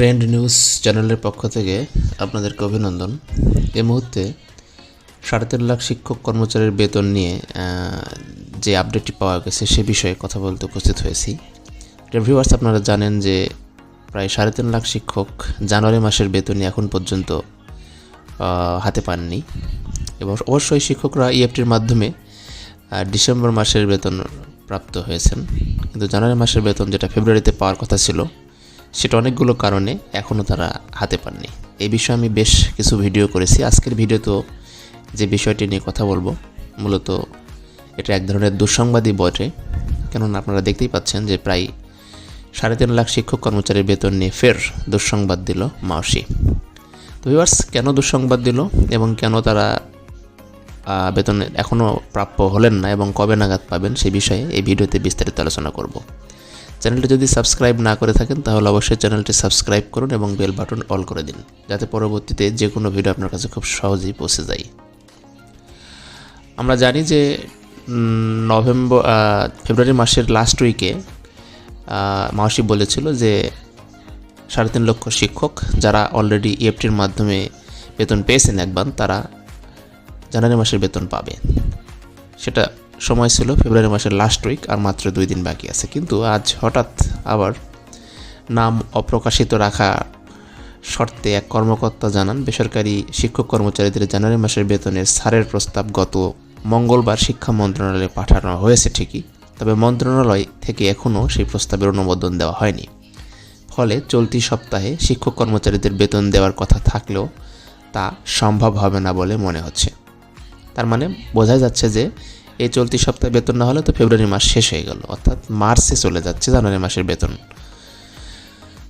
Trend news চ্যানেলের পক্ষ থেকে আপনাদেরকে অভিনন্দন। এই মুহূর্তে সাড়ে তিন লাখ শিক্ষক কর্মচারীর বেতন নিয়ে যে আপডেটটি পাওয়া গেছে সে বিষয়ে কথা বলতে উপস্থিত হয়েছি। রিভিউয়ার্স আপনারা জানেন যে প্রায় সাড়ে তিন লাখ শিক্ষক জানুয়ারি মাসের বেতনই এখন পর্যন্ত হাতে পাননি। এবং অবশ্যই শিক্ষকরা ইএফটির মাধ্যমে ডিসেম্বর মাসের বেতন প্রাপ্ত হয়েছেন। কিন্তু জানুয়ারি মাসের বেতন যেটা ফেব্রুয়ারিতে পাওয়ার কথা ছিল সেটা অনেকগুলো কারণে এখনও তারা হাতে পাননি। এই বিষয়ে আমি বেশ কিছু ভিডিও করেছি। আজকের ভিডিওতেও যে বিষয়টি নিয়ে কথা বলব, মূলত এটা এক ধরনের দুঃসংবাদই বটে। কেননা আপনারা দেখতেই পাচ্ছেন যে প্রায় সাড়ে তিন লাখ শিক্ষক কর্মচারীর বেতন নিয়ে ফের দুঃসংবাদ দিল মাওসি তো ভিউয়ার্স কেন দুঃসংবাদ দিল এবং কেন তারা বেতন এখনও প্রাপ্য হলেন না এবং কবে নাগাদ পাবেন সেই বিষয়ে এই ভিডিওতে বিস্তারিত আলোচনা করব। চ্যানেলটি যদি সাবস্ক্রাইব না করে থাকেন, তাহলে অবশ্যই চ্যানেলটি সাবস্ক্রাইব করুন এবং বেল বাটন অল করে দিন, যাতে পরবর্তীতে যে কোনো ভিডিও আপনার কাছে খুব সহজেই পৌঁছে যায়। আমরা জানি যে নভেম্বর ফেব্রুয়ারি মাসের লাস্ট উইকে মাসি বলেছিল যে, সাড়ে তিন লক্ষ শিক্ষক যারা অলরেডি ইএফটির মাধ্যমে বেতন পেয়েছেন একবার, তারা জানুয়ারি মাসের বেতন পাবে। সেটা সময় ছিল ফেব্রুয়ারি মাসের লাস্ট উইক আর মাত্র দুই দিন বাকি আছে। কিন্তু আজ হঠাৎ আবার নাম অপ্রকাশিত রাখা শর্তে এক কর্মকর্তা জানান, বেসরকারি শিক্ষক কর্মচারীদের জানুয়ারি মাসের বেতনের সারের প্রস্তাব গত মঙ্গলবার শিক্ষা মন্ত্রণালয়ে পাঠানো হয়েছে ঠিকই, তবে মন্ত্রণালয় থেকে এখনও সেই প্রস্তাবের অনুমোদন দেওয়া হয়নি। ফলে চলতি সপ্তাহে শিক্ষক কর্মচারীদের বেতন দেওয়ার কথা থাকলেও তা সম্ভব হবে না বলে মনে হচ্ছে। তার মানে বোঝা যাচ্ছে যে এই চলতি সপ্তাহে বেতন না হলে তো ফেব্রুয়ারি মাস শেষ হয়ে গেল, অর্থাৎ মার্চে চলে যাচ্ছে জানুয়ারি মাসের বেতন।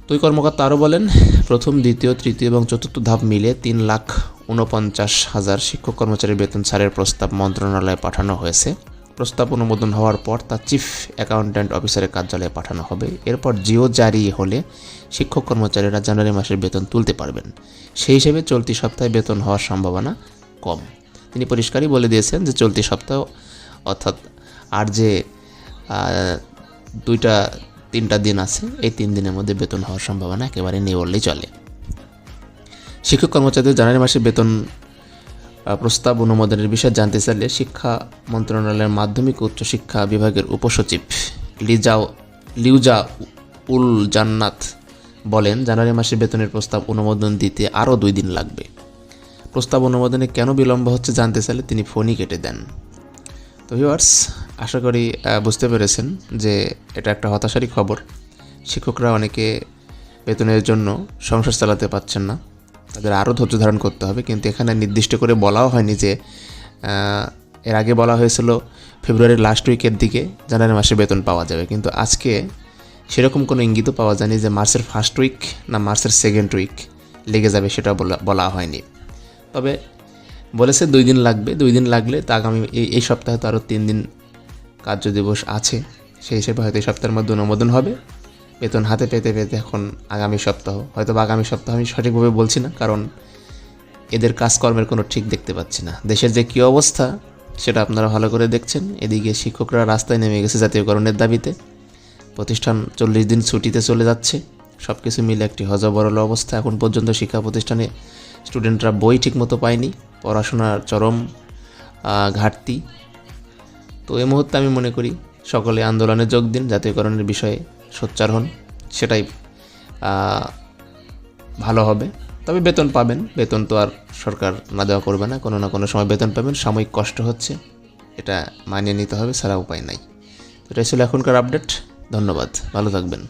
দুই কর্মকর্তা আরও বলেন, প্রথম, দ্বিতীয়, তৃতীয় এবং চতুর্থ ধাপ মিলে তিন লাখ উনপঞ্চাশ হাজার শিক্ষক কর্মচারীর বেতন ছাড়ের প্রস্তাব মন্ত্রণালয়ে পাঠানো হয়েছে। প্রস্তাব অনুমোদন হওয়ার পর তা চিফ অ্যাকাউন্ট্যান্ট অফিসারের কার্যালয়ে পাঠানো হবে। এরপর জিও জারি হলে শিক্ষক কর্মচারীরা জানুয়ারি মাসের বেতন তুলতে পারবেন। সেই হিসেবে চলতি সপ্তাহে বেতন হওয়ার সম্ভাবনা কম। তিনি পরিষ্কারই বলে দিয়েছেন যে চলতি সপ্তাহ অর্থাৎ আর যে দুইটা, তিনটা দিন আছে, এই তিন দিনের মধ্যে বেতন হওয়ার সম্ভাবনা একেবারে নেই বললেই চলে। শিক্ষক কর্মচারীদের জানুয়ারি মাসে বেতন প্রস্তাব অনুমোদনের বিষয়ে জানতে চাইলে শিক্ষা মন্ত্রণালয়ের মাধ্যমিক উচ্চশিক্ষা বিভাগের উপসচিব লিজাও লিউজা উল জান্নাত বলেন, জানুয়ারি মাসে বেতনের প্রস্তাব অনুমোদন দিতে আরও দুই দিন লাগবে। প্রস্তাব অনুমোদনে কেন বিলম্ব হচ্ছে জানতে চাইলে তিনি ফোনই কেটে দেন। তো ভিউয়ার্স আশা করি বুঝতে পেরেছেন যে এটা একটা হতাশারই খবর। শিক্ষকরা অনেকে বেতনের জন্য সংসার চালাতে পারছেন না। তাদের আরও ধৈর্য ধারণ করতে হবে, কিন্তু এখানে নির্দিষ্ট করে বলাও হয়নি যে এর আগে বলা হয়েছিল ফেব্রুয়ারির লাস্ট উইকের দিকে জানুয়ারি মাসে বেতন পাওয়া যাবে। কিন্তু আজকে সেরকম কোনো ইঙ্গিতও পাওয়া যায়নি যে মার্চের ফার্স্ট উইক না মার্চের সেকেন্ড উইক লেগে যাবে সেটা বলা বলা হয়নি। তবে বলেছে, দুই দিন লাগবে, দুই দিন লাগলে তা আগামী এই সপ্তাহে তো আরও তিন দিন কার্য দিবস আছে। সেই হিসেবে হয়তো এই সপ্তাহের মধ্যে অনুমোদন হবে। বেতন হাতে পেতে পেতে এখন আগামী সপ্তাহ, হয়তো বা আগামী সপ্তাহ আমি সঠিকভাবে বলছি না, কারণ এদের কাজকর্মের কোনো ঠিক দেখতে পাচ্ছি না। দেশের যে কী অবস্থা, সেটা আপনারা ভালো করে দেখছেন। এদিকে শিক্ষকরা রাস্তায় নেমে গেছে জাতীয়করণের দাবিতে। প্রতিষ্ঠান চল্লিশ দিন ছুটিতে চলে যাচ্ছে। সব কিছু মিলে একটি হজবরল অবস্থা। এখন পর্যন্ত শিক্ষা প্রতিষ্ঠানে স্টুডেন্টরা বই ঠিকমতো পায়নি। পড়াশোনার চরম ঘাটতি। তো এই মুহূর্তে আমি মনে করি সকলে আন্দোলনে যোগ দিন, জাতীয়করণের বিষয়ে সোচ্চার হন, সেটাই ভালো হবে। তবে বেতন পাবেন, বেতন তো আর সরকার না দেওয়া করবে না, কোনো না কোনো সময় বেতন পাবেন, সাময়িক কষ্ট হচ্ছে, এটা মানিয়ে নিতে হবে, ছাড়া উপায় নাই। তো এটাই ছিল এখনকার আপডেট ধন্যবাদ, ভালো থাকবেন।